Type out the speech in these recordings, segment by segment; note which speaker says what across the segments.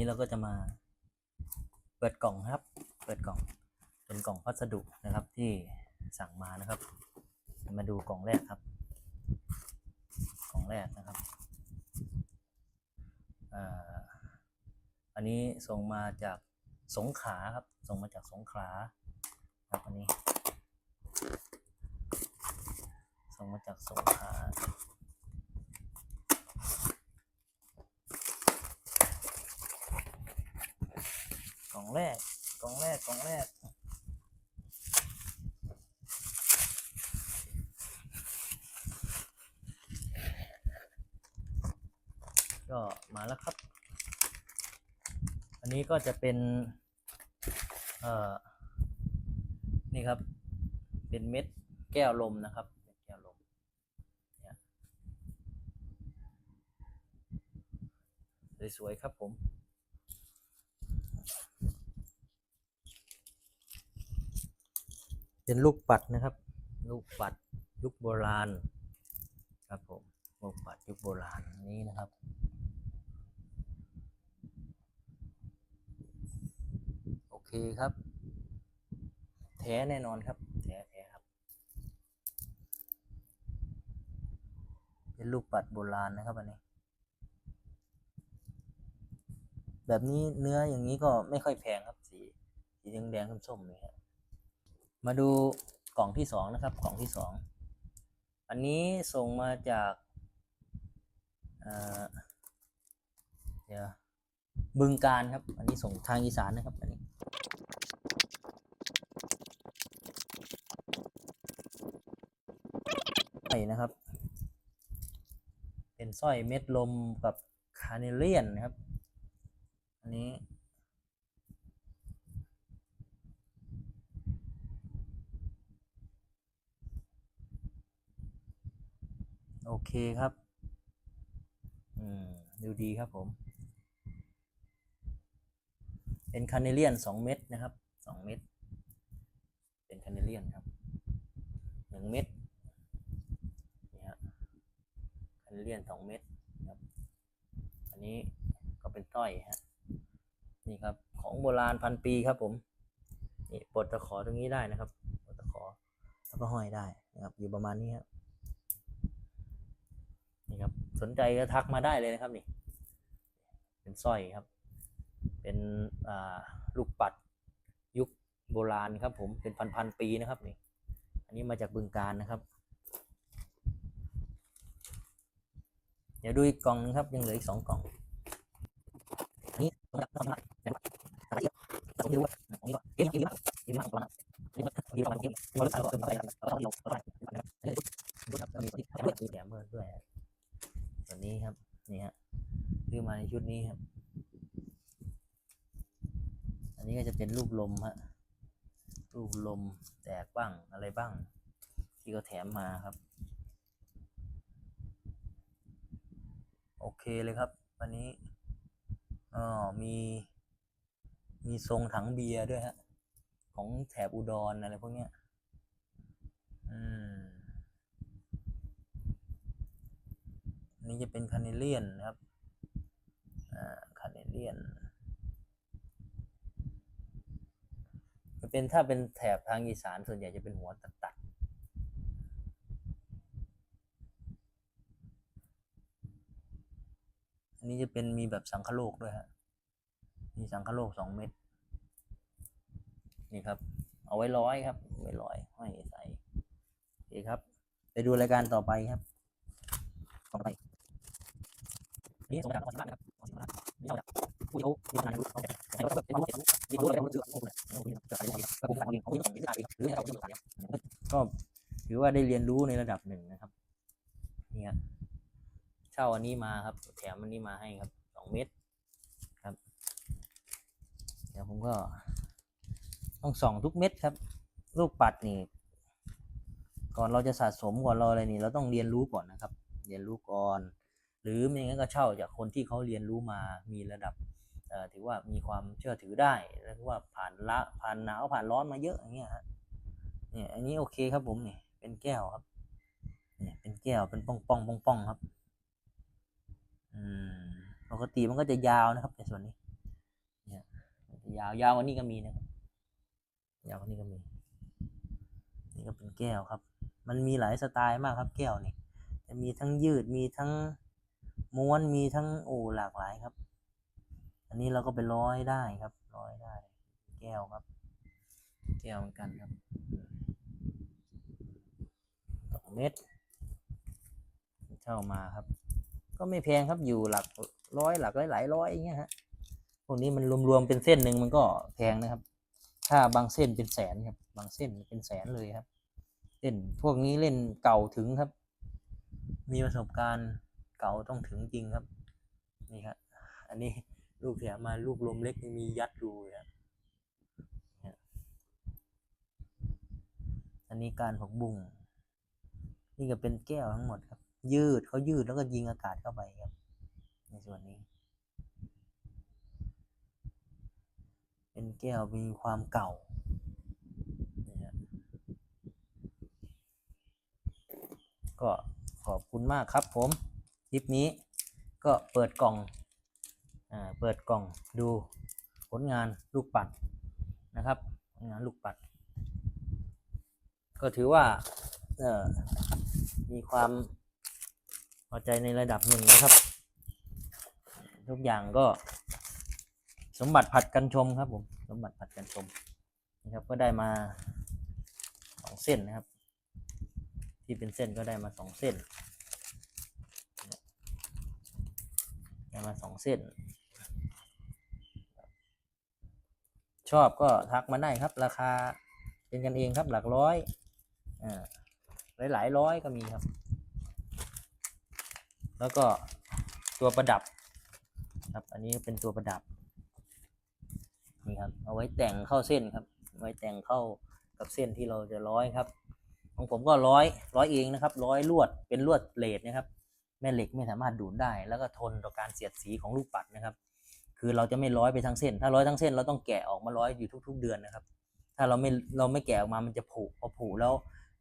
Speaker 1: นี้เราก็จะมาเปิดกล่องครับ เปิดกล่อง เป็นกล่องพัสดุนะครับที่สั่งมานะครับ มาดูกล่องแรกครับ กล่องแรกนะครับอันนี้ส่งมาจากสงขาครับ ส่งมาจากสงขาครับอันนี้ ส่งมาจากสงขา องแรกกล่องแรกกล่องแรกก็มาแล้วครับ อันนี้ก็จะเป็น เอ่อ นี่ครับ เป็นเม็ดแก้วลมนะครับแก้วลมสวยๆครับผม เป็นลูกปัดนะครับ ลูกปัดยุคโบราณ ครับผมลูกปัดยุคโบราณนี้นะครับโอเคครับ แท้แน่นอนครับแท้แท้ครับ เป็นลูกปัดโบราณนะครับอันนี้แบบนี้เนื้ออย่างนี้ก็ไม่ค่อยแพงครับสีสีแดงแดงๆส้มๆนี่ครับ มาดูกล่องที่สองนะครับ กล่องที่สองอันนี้ส่งมาจากเดี๋ยวบึงการครับ อันนี้ส่งทางอีสานนะครับอันนี้สร้อยนะครับ เป็นสร้อยเม็ดลมกับคาเนเลียนนะครับ อันนี้ เคครับอืมดูดีครับผม เป็นคาเนเลียนสองเม็ดนะครับสองเม็ดเป็นคาเนเลียนครับหนึ่งเม็ดนี่ฮะคาเนเลียนสองเม็ดครับ อันนี้ก็เป็นต้อยฮะนี่ครับ ของโบราณพันปีครับผมนี่ปลดตะขอตรงนี้ได้นะครับปลดตะขอแล้วก็ห้อยได้นะครับ อยู่ประมาณนี้ครับ นี่ครับสนใจก็ทักมาได้เลยนะครับนี่ เป็นสร้อยครับ เป็นลูกปัดยุคโบราณครับ ผมเป็นพันๆปีนะครับนี่ อันนี้มาจากบึงการนะครับ เดี๋ยวดูอีกกล่องหนึงครับ ยังเหลืออีกสองกล่องนี่ตรงนี้ตรงนี้ตรงนี้ตรงนี้ตรงนี้ตรงนี้เอ๊ะนี่นี่นี่ประมาณนี่นี่ประมาณนี้นี่ประมาณนี้นี่ประมาณนี้นี่ประมาณนี้นี่ประมาณนี้นี่มีแถมเพิ่มด้วยตัวนี้ครับ นี่ฮะซื้อมาในชุดนี้ครับ อันนี้ก็จะ เป็นรูปลมฮะรูปลมแตกบ้างอะไรบ้าง ที่เขาแถมมาครับ โอเคเลยครับ วันนี้อ๋อมี มีทรงถังเบียร์ด้วยฮะ ของแถบอุดรอะไรพวกเนี้ยอืมนนี้จะเป็นคาเนเลียนนะครับ อ่า คาเนเลียน จะ เป็นถ้าเป็นแถบทางอีสานส่วนใหญ่จะเป็นหัวตัดตัดอันนี้จะเป็นมีแบบสังคโลกด้วยฮะ มีสังคโลกสองเม็ด นี่ครับ เอาไว้ร้อยครับ ไว้ร้อยห้อยใส่โอเคครับ ไปดูรายการต่อไปครับ ต่อไปนี่สมการของสิบล้านะครับของสิบล้านนี่เอาจากผู้ที่เขามีงานรู้เขาแต่ก็แบนผู้ที่รู้ที่รู้แล้วเดียจะใส่ของก็ผมสั่งเอเองหรื อให้เราที่สั่งก็ถือว่าได้เรียนรู้ในระดับหนึ่งนะครับ เนี่ยเช่าอันนี้มาครับ แถมอันนี้มาให้ครับสองเม็ดครับ เดี๋ยวผมก็ ต้องส่องทุกเม็ดครับ ลูกปัดนี่ ก่อนเราจะสะสมก่อนเราอะไรนี่ เราต้องเรียนรู้ก่อนนะครับ เรียนรู้ก่อน หรือไม่งั้นก็เช่าจากคนที่เขาเรียนรู้มามีระดับ ถือว่ามีความเชื่อถือได้แล้วว่าผ่านละผ่านหนาวผ่านร้อนมาเยอะอย่างเงี้ยฮะเนี่ยอันนี้โอเคครับผมเนี่ยเป็นแก้วครับเนี่ยเป็นแก้วเป็นป่องป่องป่องป่องครับอืมปกติมันก็จะยาวนะครับในส่วนนี้ยาวยาวกว่านี้ก็มีนะครับยาวกว่านี้ก็มีนี่ก็เป็นแก้วครับ มันมีหลายสไตล์มากครับแก้วนี่จะมีทั้งยืดมีทั้งม้วนมีทั้งโอ้หลากหลายครับ อันนี้เราก็ไปร้อยได้ครับ ร้อยได้ แก้วครับ แก้วเหมือนกันครับสองเม็ดเช่ามาครับ ก็ไม่แพงครับอยู่หลักร้อยหลักหลายร้อยอย่างเงี้ยฮะพวกนี้มันรวมๆเป็นเส้นหนึ่งมันก็แพงนะครับ ถ้าบางเส้นเป็นแสนครับ บางเส้นเป็นแสนเลยครับเล่นพวกนี้เล่นเก่าถึงครับ มีประสบการณ์เก่าต้องถึงจริงครับ นี่ครับ อันนี้ ลูกเสียมาลูกลมเล็กมียัดรูเนี่ยอันนี้การผักบุ้งนี่ก็เป็นแก้วทั้งหมดครับ ยืดเขายืดแล้วก็ยิงอากาศเข้าไปครับ ในส่วนนี้ เป็นแก้วมีความเก่าก็ขอบคุณมากครับผม คลิปนี้ก็เปิดกล่อง เปิดกล่องดูผลงานลูกปัดนะครับผลงานลูกปัด ก็ถือว่ามีความพอใจในระดับหนึ่งนะครับ ทุกอย่างก็สมบัติผัดกันชมครับผมสมบัติผัดกันชมนะครับก็ได้มาสองเส้นนะครับ ที่เป็นเส้นก็ได้มาสองเส้นได้มาสองเส้น ชอบก็ทักมาได้ครับ ราคาเป็นกันเองครับหลักร้อยอ่าหลายหลายร้อยก็มีครับ แล้วก็ตัวประดับครับ อันนี้เป็นตัวประดับนี่ครับเอาไว้แต่งเข้าเส้นครับ ไว้แต่งเข้ากับเส้นที่เราจะร้อยครับ ของผมก็ร้อยร้อยเองนะครับ ร้อยลวดเป็นลวดเลดนะครับ แม่เหล็กไม่สามารถดูดได้ แล้วก็ทนต่อการเสียดสีของลูกปัดนะครับ คือเราจะไม่ร้อยไปทั้งเส้น ถ้าร้อยทั้งเส้นเราต้องแกะออกมาร้อยอยู่ทุก ๆ เดือนนะครับ ถ้าเราไม่เราไม่แกะออกมามันจะผุพอผุแล้ว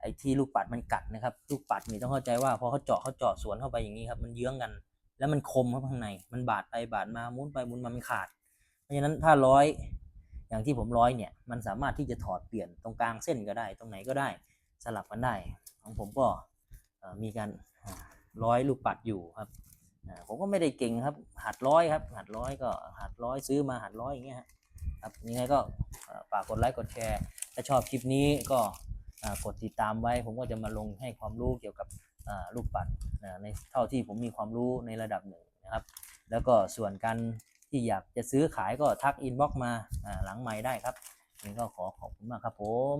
Speaker 1: ไอ้ที่ลูกปัดมันกัดนะครับ ลูกปัดนี่ต้องเข้าใจว่าพอเขาเจาะเขาเจาะสวนเข้าไปอย่างนี้ครับมันเยื้องกัน แล้วมันคมครับข้างใน มันบาดไปบาดมามุนไปมุนมามันขาด เพราะฉะนั้นถ้าร้อยอย่างที่ผมร้อยเนี่ยมันสามารถที่จะถอดเปลี่ยนตรงกลางเส้นก็ได้ ตรงไหนก็ได้สลับกันได้ ของผมก็มีการร้อยลูกปัดอยู่ครับ ผมก็ไม่ได้เก่งครับ หัดร้อยครับ หัดร้อยก็หัดร้อยซื้อมาหัดร้อยอย่างเงี้ยครับยังไงก็ฝากกดไลค์กดแชร์ ถ้าชอบคลิปนี้ก็กดติดตามไว้ ผมก็จะมาลงให้ความรู้เกี่ยวกับลูกปัดในเท่าที่ผมมีความรู้ในระดับหนึ่งนะครับ แล้วก็ส่วนการที่อยากจะซื้อขายก็ทักอินบ็อกมาหลังไม้ได้ครับยังก็ขอขอบคุณมากครับผม